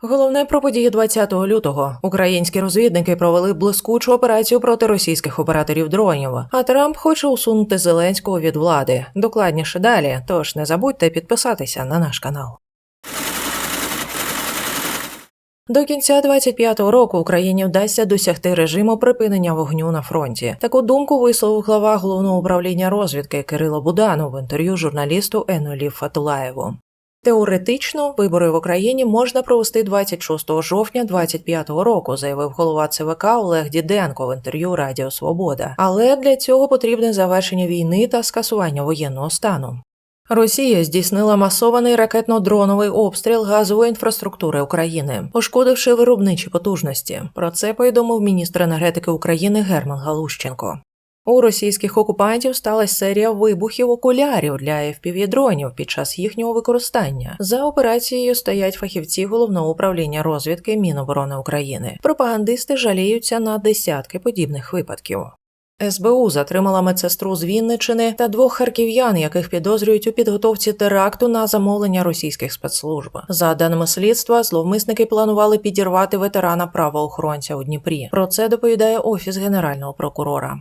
Головне про події 20 лютого. Українські розвідники провели блискучу операцію проти російських операторів дронів. А Трамп хоче усунути Зеленського від влади. Докладніше далі. Тож не забудьте підписатися на наш канал. До кінця 25-го року Україні вдасться досягти режиму припинення вогню на фронті. Таку думку висловив глава головного управління розвідки Кирило Буданов в інтерв'ю журналісту Енолі Фатулаєву. Теоретично вибори в Україні можна провести 26 жовтня 25-го року, заявив голова ЦВК Олег Діденко в інтерв'ю Радіо Свобода. Але для цього потрібне завершення війни та скасування воєнного стану. Росія здійснила масований ракетно-дроновий обстріл газової інфраструктури України, пошкодивши виробничі потужності. Про це повідомив міністр енергетики України Герман Галущенко. У російських окупантів сталася серія вибухів окулярів для FPV-дронів під час їхнього використання. За операцією стоять фахівці головного управління розвідки Міноборони України. Пропагандисти жаліються на десятки подібних випадків. СБУ затримала медсестру з Вінничини та двох харків'ян, яких підозрюють у підготовці теракту на замовлення російських спецслужб. За даними слідства, зловмисники планували підірвати ветерана правоохоронця у Дніпрі. Про це доповідає офіс генерального прокурора.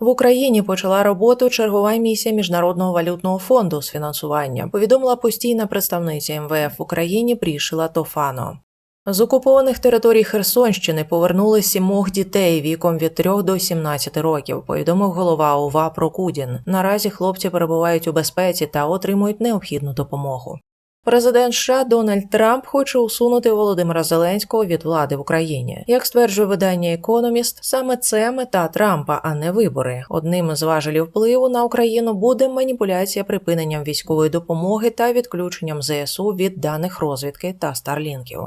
В Україні почала роботу чергова місія Міжнародного валютного фонду з фінансування. Повідомила постійна представниця МВФ в Україні Прішила Тофано. З окупованих територій Херсонщини повернули сімох дітей віком від 3 до 17 років. Повідомив голова ОВА Прокудін. Наразі хлопці перебувають у безпеці та отримують необхідну допомогу. Президент США Дональд Трамп хоче усунути Володимира Зеленського від влади в Україні. Як стверджує видання Економіст, саме це мета Трампа, а не вибори. Одним з важелів впливу на Україну буде маніпуляція припиненням військової допомоги та відключенням ЗСУ від даних розвідки та старлінків.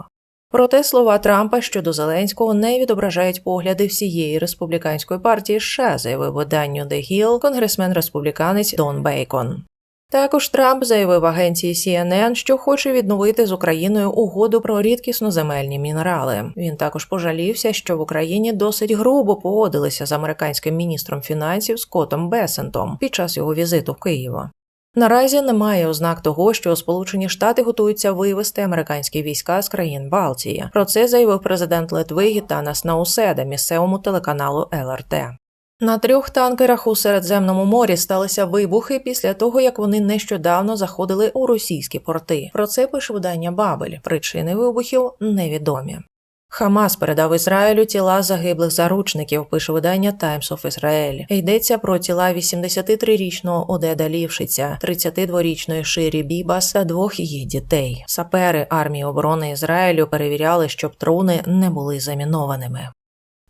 Проте слова Трампа щодо Зеленського не відображають погляди всієї республіканської партії США, заявив виданню The Hill конгресмен республіканець Дон Бейкон. Також Трамп заявив агенції CNN, що хоче відновити з Україною угоду про рідкісноземельні мінерали. Він також пожалівся, що в Україні досить грубо поводилися з американським міністром фінансів Скоттом Бесентом під час його візиту в Київ. Наразі немає ознак того, що Сполучені Штати готуються вивести американські війська з країн Балтії. Про це заявив президент Литви Гітанас Науседа місцевому телеканалу ЛРТ. На трьох танкерах у Середземному морі сталися вибухи після того, як вони нещодавно заходили у російські порти. Про це пише видання Бабель. Причини вибухів невідомі. Хамас передав Ізраїлю тіла загиблих заручників, пише видання Times of Israel. Йдеться про тіла 83-річного Одеда Лівшиця, 32-річної Ширі Бібас та двох її дітей. Сапери армії оборони Ізраїлю перевіряли, щоб труни не були замінованими.